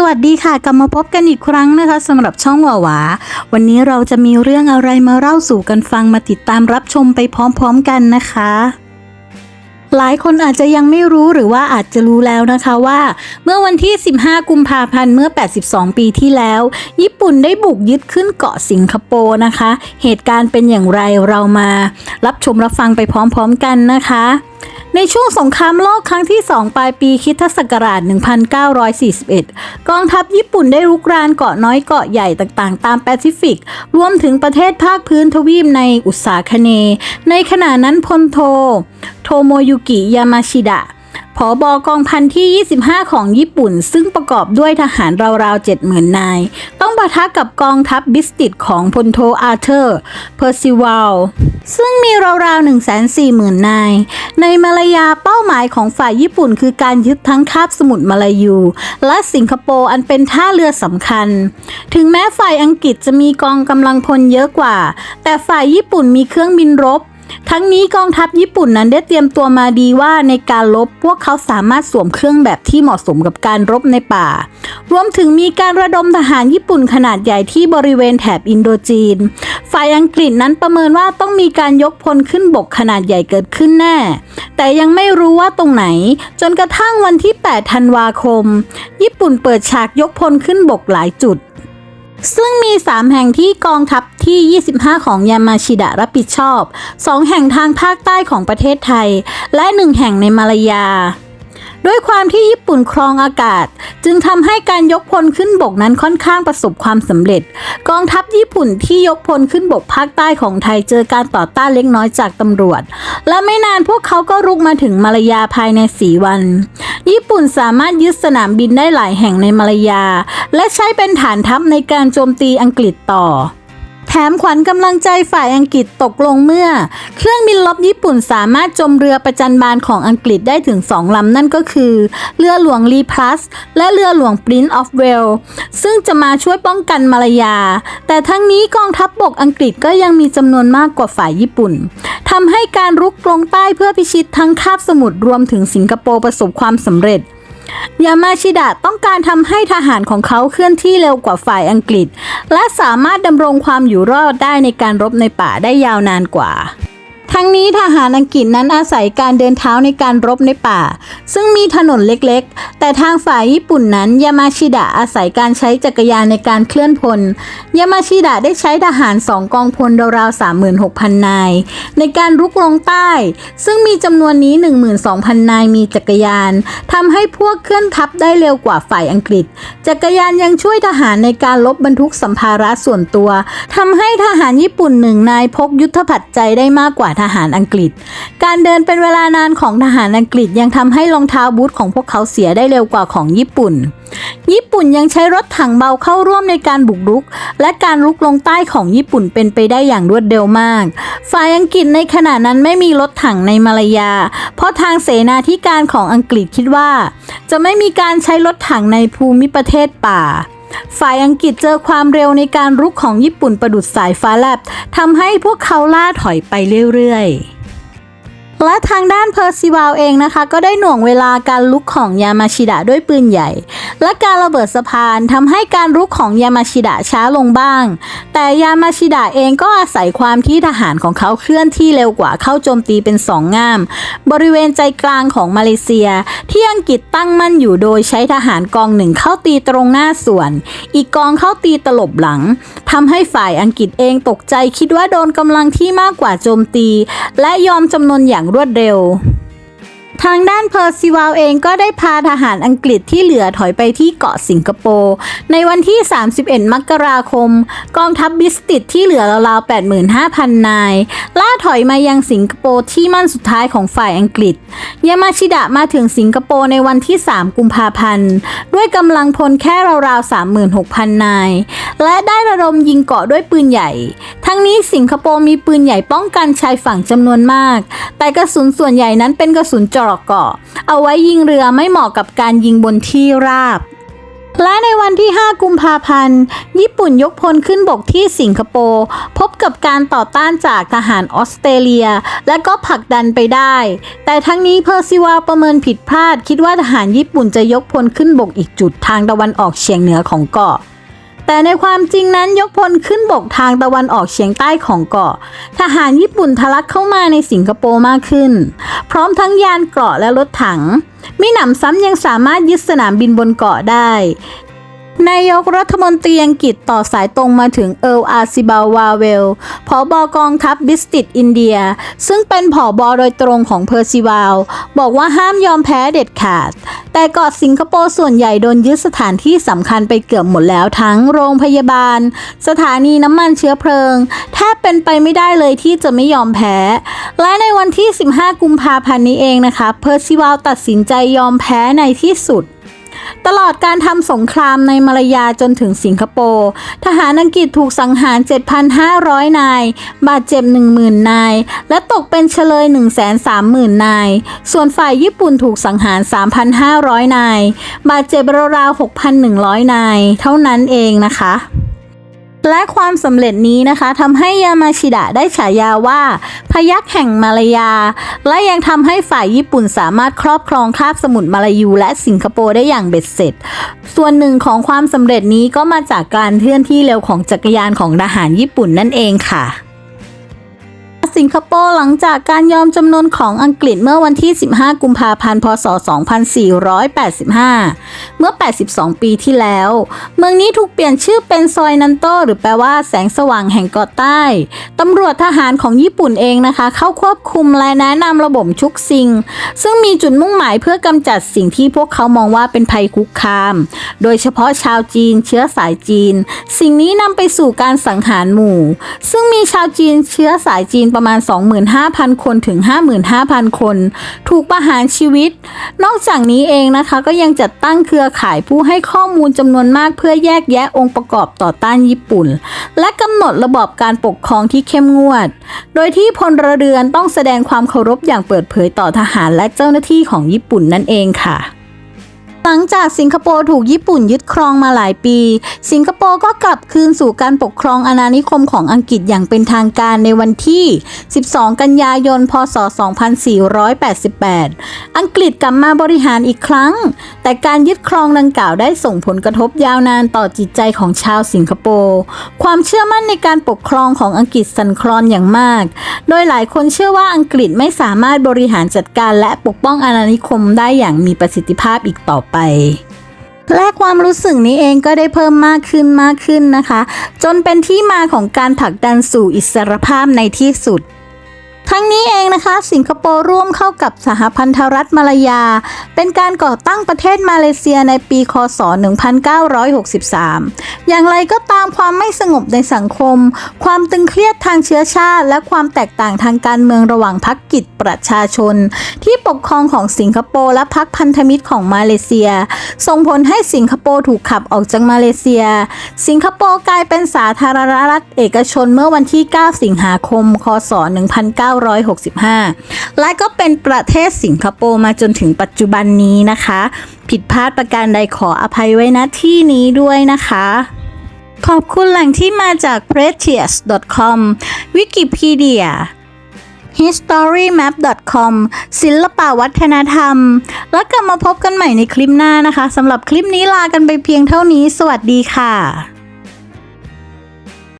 สวัสดีค่ะ กลับมาพบกันอีกครั้งนะคะสำหรับช่องหวาวา วันนี้เราจะมีเรื่องอะไรมาเล่าสู่กันฟังมาติดตามรับชมไปพร้อมๆกันนะคะ หลายคนอาจจะยังไม่รู้หรือว่าอาจจะรู้แล้วนะคะว่า เมื่อวันที่ 15 กุมภาพันธ์เมื่อ 82 ปีที่แล้ว ญี่ปุ่นได้บุกยึดขึ้นเกาะสิงคโปร์นะคะ เหตุการณ์เป็นอย่างไรเรามา รับชมรับฟังไปพร้อม ๆ กันนะคะ ในช่วงสงครามโลกครั้งที่ 2 ปลายปีคริสตศักราช 1941 กองทัพญี่ปุ่นได้รุกรานเกาะน้อยเกาะใหญ่ต่างๆ ตามแปซิฟิก รวมถึงประเทศภาคพื้นทวีปในอุตสาคเน ในขณะนั้นพลโท โทโมยุกิ ยามาชิดะ ผอบอกองพันที่ 25 ของญี่ปุ่น ซึ่งประกอบด้วยทหารราวๆ 70,000 นาย ต้องปะทะกับกองทัพบิสติดของพลโทอาร์เธอร์ เพอร์ซิวัล ซึ่งมีราวๆ 140,000 นาย ในมาลายาเป้าหมายของฝ่ายญี่ปุ่น คือการยึดทั้งคาบสมุทรมาลายู และสิงคโปร์อันเป็นท่าเรือสำคัญ ถึงแม้ฝ่ายอังกฤษจะมีกองกำลังพลเยอะกว่า แต่ฝ่ายญี่ปุ่นมีเครื่องบินรบ ทั้งนี้กองทัพญี่ปุ่นนั้นได้เตรียมตัวมาดีว่าในการรบพวกเขาสามารถสวมเครื่องแบบที่เหมาะสมกับการรบในป่า รวมถึงมีการระดมทหารญี่ปุ่นขนาดใหญ่ที่บริเวณแถบอินโดจีน ฝ่ายอังกฤษนั้นประเมินว่าต้องมีการยกพลขึ้นบกขนาดใหญ่เกิดขึ้นแน่ แต่ยังไม่รู้ว่าตรงไหน จนกระทั่งวันที่ 8 ธันวาคม ญี่ปุ่นเปิดฉากยกพลขึ้นบกหลายจุด ซึ่งมี 3 แห่งที่กองทัพที่ 25 ของยามาชิดะรับผิดชอบ 2 แห่งทางภาคใต้ของประเทศไทย และ 1 แห่งในมาลายา ด้วยความที่ญี่ปุ่นครองอากาศ จึงทำให้การยกพลขึ้นบกนั้นค่อนข้างประสบความสำเร็จ กองทัพญี่ปุ่นที่ยกพลขึ้นบกภาคใต้ของไทยเจอการต่อต้านเล็กน้อยจากตำรวจ และไม่นานพวกเขาก็รุกมาถึงมาลายาภายในสีวัน ญี่ปุ่นสามารถยึดสนามบินได้หลายแห่งในมาลายา และใช้เป็นฐานทัพในการโจมตีอังกฤษต่อ แถมขวัญกำลังใจฝ่ายอังกฤษตกลงเมื่อ เครื่องบินลบญี่ปุ่นสามารถจมเรือประจันบานของอังกฤษได้ถึงสองลำนั่นก็คือ เรือหลวงรีพลัสและเรือหลวง Prince of Wales ซึ่งจะมาช่วยป้องกันมาลายา แต่ทั้งนี้กองทัพบบกอังกฤษก็ยังมีจำนวนมากกว่าฝ่ายญี่ปุ่นทำให้การรุกลงใต้เพื่อพิชิตทั้งคาบสมุทรรวมถึงสิงคโปร์ประสบความสำเร็จ ยามาชิดะต้องการทำให้ทหารของเขาเคลื่อนที่เร็วกว่าฝ่ายอังกฤษ และสามารถดำรงความอยู่รอดได้ในการรบในป่าได้ยาวนานกว่า ทั้งนี้ทหารอังกฤษนั้นอาศัยการเดินเท้าในการรบในป่า ซึ่งมีถนนเล็กๆ แต่ทางฝ่ายญี่ปุ่นนั้นยามาชิดะอาศัยการใช้จักรยานในการเคลื่อนพล ยามาชิดะได้ใช้ทหารสองกองพลราวๆ36,000 นาย ในการรุกลงใต้ ซึ่งมีจำนวนนี้ 12,000 นายมีจักรยานทำให้พวกเคลื่อนทัพได้เร็วกว่าฝ่ายอังกฤษ จักรยานยังช่วยทหารในการลบบรรทุกสัมภาระส่วนตัวทำให้ทหารญี่ปุ่นหนึ่งนายพกยุทธภัจจัยได้มากกว่าทหารอังกฤษ การเดินเป็นเวลานานของทหารอังกฤษยังทำให้รองเท้าบูทของพวกเขาเสียได้เร็วกว่าของญี่ปุ่น ญี่ปุ่นยังใช้รถถังเบาเข้าร่วมในการบุกรุก และการลุกลงใต้ของญี่ปุ่นเป็นไปได้อย่างรวดเร็วมาก ฝ่ายอังกฤษในขณะนั้นไม่มีรถถังในมาลายา เพราะทางเสนาธิการของอังกฤษคิดว่า จะไม่มีการใช้รถถังในภูมิประเทศป่า ฝ่ายอังกฤษเจอความเร็วในการรุกของญี่ปุ่นประดุดสายฟ้าแลบทำให้พวกเขาล่าถอยไปเรื่อยๆ และทางด้านเพอร์ซิวัลเองนะคะ ก็ได้หน่วงเวลาการลุกของยามาชิดะด้วยปืนใหญ่ และการระเบิดสะพานทำให้การรุกของยามาชิดะช้าลงบ้าง แต่ยามาชิดะเองก็อาศัยความที่ทหารของเขาเคลื่อนที่เร็วกว่าเข้าโจมตีเป็นสองง่าม บริเวณใจกลางของมาเลเซีย ที่อังกฤษตั้งมั่นอยู่โดยใช้ทหารกองหนึ่งเข้าตีตรงหน้าส่วน อีกกองเข้าตีตลบหลังทำให้ฝ่ายอังกฤษเองตกใจคิดว่าโดนกำลังที่มากกว่าโจมตี และยอมจำนวนอย่างรวดเร็ว ทางด้านเพอร์ซิวัลเองก็ได้พาทหารอังกฤษที่เหลือถอยไปที่เกาะสิงคโปร์ ในวันที่ 31 มกราคม กองทัพบิสติดที่เหลือราวๆ 85,000 นาย ล่าถอยมายังสิงคโปร์ที่มั่นสุดท้ายของฝ่ายอังกฤษ ยามาชิดะมาถึงสิงคโปร์ในวันที่ 3 กุมภาพันธ์ ด้วยกำลังพลแค่ราวๆ 36,000 นาย และได้ระดมยิงเกาะด้วยปืนใหญ่ ทั้งนี้สิงคโปร์มีปืนใหญ่ป้องกันชายฝั่งจำนวนมาก แต่กระสุนส่วนใหญ่นั้นเป็นกระสุนเจาะเกาะ เอาไว้ยิงเรือไม่เหมาะกับการยิงบนที่ราบและในวันที่ 5 กุมภาพันธ์ ญี่ปุ่นยกพลขึ้นบกที่สิงคโปร์ พบกับการต่อต้านจากทหารออสเตรเลีย และก็ผลักดันไปได้ แต่ทั้งนี้เพอร์ซิวาลประเมินผิดพลาด คิดว่าทหารญี่ปุ่นจะยกพลขึ้นบกอีกจุดทางตะวันออกเฉียงเหนือของเกาะ แต่ในความจริงนั้นยกพลขึ้นบกทางตะวันออกเฉียงใต้ของเกาะ ทหารญี่ปุ่นทะลักเข้ามาในสิงคโปร์มากขึ้น พร้อมทั้งยานเกราะและรถถังมิหนำซ้ำยังสามารถยึดสนามบินบนเกาะได้ นายกรัฐมนตรีอังกฤษต่อสายตรงมาถึงเอลอาซิบาวาเวลผอบอกองทัพบิสติดอินเดีย ซึ่งเป็นผอบอโดยตรงของเพอร์ซิวาล บอกว่าห้ามยอมแพ้เด็ดขาด แต่เกาะสิงคโปร์ส่วนใหญ่โดนยึดสถานที่สำคัญไปเกือบหมดแล้วทั้งโรงพยาบาล สถานีน้ำมันเชื้อเพลิง แทบเป็นไปไม่ได้เลยที่จะไม่ยอมแพ้ และในวันที่ 15 กุมภาพันธ์นี้เองนะคะเพอร์ซิวาลตัดสินใจยอมแพ้ในที่สุด ตลอดการทำสงครามในมาลายาจนถึงสิงคโปร์ ทหารอังกฤษถูกสังหาร 7,500 นาย บาดเจ็บ 10,000 นาย และตกเป็นเฉลย 130,000 นาย ส่วนฝ่ายญี่ปุ่นถูกสังหาร 3,500 นาย บาดเจ็บราวๆ6,100 นาย เท่านั้นเองนะคะ และความสำเร็จนี้นะคะทำให้ยามาชิดะได้ฉายาว่า พยักแห่งมาลายา และยังทำให้ฝ่ายญี่ปุ่นสามารถครอบครองคาบสมุทรมาลายู และสิงคโปร์ได้อย่างเบ็ดเสร็จ ส่วนหนึ่งของความสำเร็จนี้ก็มาจากการเคลื่อนที่เร็วของจักรยานของทหารญี่ปุ่นนั่นเองค่ะ สิงคโปร์หลังจากการยอมจำนนของอังกฤษเมื่อวันที่ 15 กุมภาพันธ์ พศ 2485 เมื่อ 82 ปีที่แล้ว เมืองนี้ถูกเปลี่ยนชื่อเป็นซอยนันโต หรือแปลว่าแสงสว่างแห่งเกาะใต้ ตำรวจทหารของญี่ปุ่นเองนะคะ เข้าควบคุมและแนะนำระบบชุกซิง ซึ่งมีจุดมุ่งหมายเพื่อกำจัดสิ่งที่พวกเขามองว่าเป็นภัยคุกคาม โดยเฉพาะชาวจีนเชื้อสายจีน สิ่งนี้นำไปสู่การสังหารหมู่ ซึ่งมีชาวจีนเชื้อสายจีนประมาณาณ 25,000 คนถึง 55,000 คน ถูกประหารชีวิต นอกจากนี้เองนะคะก็ยังจัดตั้งเครือข่ายผู้ให้ข้อมูลจำนวนมากเพื่อแยกแยะองค์ประกอบต่อต้านญี่ปุ่น และกำหนดระบอบการปกครองที่เข้มงวด โดยที่พลเรือนต้องแสดงความเคารพอย่างเปิดเผยต่อทหารและเจ้าหน้าที่ของญี่ปุ่นนั่นเองค่ะ หลังจากสิงคโปร์ถูกญี่ปุ่นยึดครองมาหลายปี สิงคโปร์ก็กลับคืนสู่การปกครองอาณานิคมของอังกฤษอย่างเป็นทางการในวันที่ 12 กันยายน พศ 2488 อังกฤษกลับมาบริหารอีกครั้ง แต่การยึดครองดังกล่าวได้ส่งผลกระทบยาวนานต่อจิตใจของชาวสิงคโปร์ความเชื่อมั่นในการปกครองของอังกฤษสั่นคลอนอย่างมาก โดยหลายคนเชื่อว่าอังกฤษไม่สามารถบริหารจัดการและปกป้องอาณานิคมได้อย่างมีประสิทธิภาพอีกต่อไปและความรู้สึกนี้เองก็ได้เพิ่มมากขึ้นมากขึ้นนะคะ จนเป็นที่มาของการผลักดันสู่อิสรภาพในที่สุด ทั้งนี้เองนะคะสิงคโปร์ร่วมเข้ากับสหพันธรัฐมาลายา เป็นการก่อตั้งประเทศมาเลเซียในปีคศ 1963 อย่างไรก็ตามความไม่สงบในสังคม ความตึงเครียดทางเชื้อชาติ และความแตกต่างทางการเมืองระหว่างพรรคกิจประชาชน ที่ปกครองของสิงคโปร์และพรรคพันธมิตรของมาเลเซีย ส่งผลให้สิงคโปร์ถูกขับออกจากมาเลเซีย สิงคโปร์กลายเป็นสาธารณรัฐเอกชนเมื่อวันที่ 9 สิงหาคม คศ1965 และก็เป็นประเทศสิงคโปร์มาจนถึงปัจจุบันนี้นะคะ ผิดพลาดประการใดขออภัยไว้ณที่นี้ด้วยนะคะ ขอบคุณแหล่งที่มาจาก precious.com Wikipedia historymap.com ศิลปวัฒนธรรม แล้วกลับมาพบกันใหม่ในคลิปหน้านะคะสำหรับคลิปนี้ลากันไปเพียงเท่านี้ สวัสดีค่ะ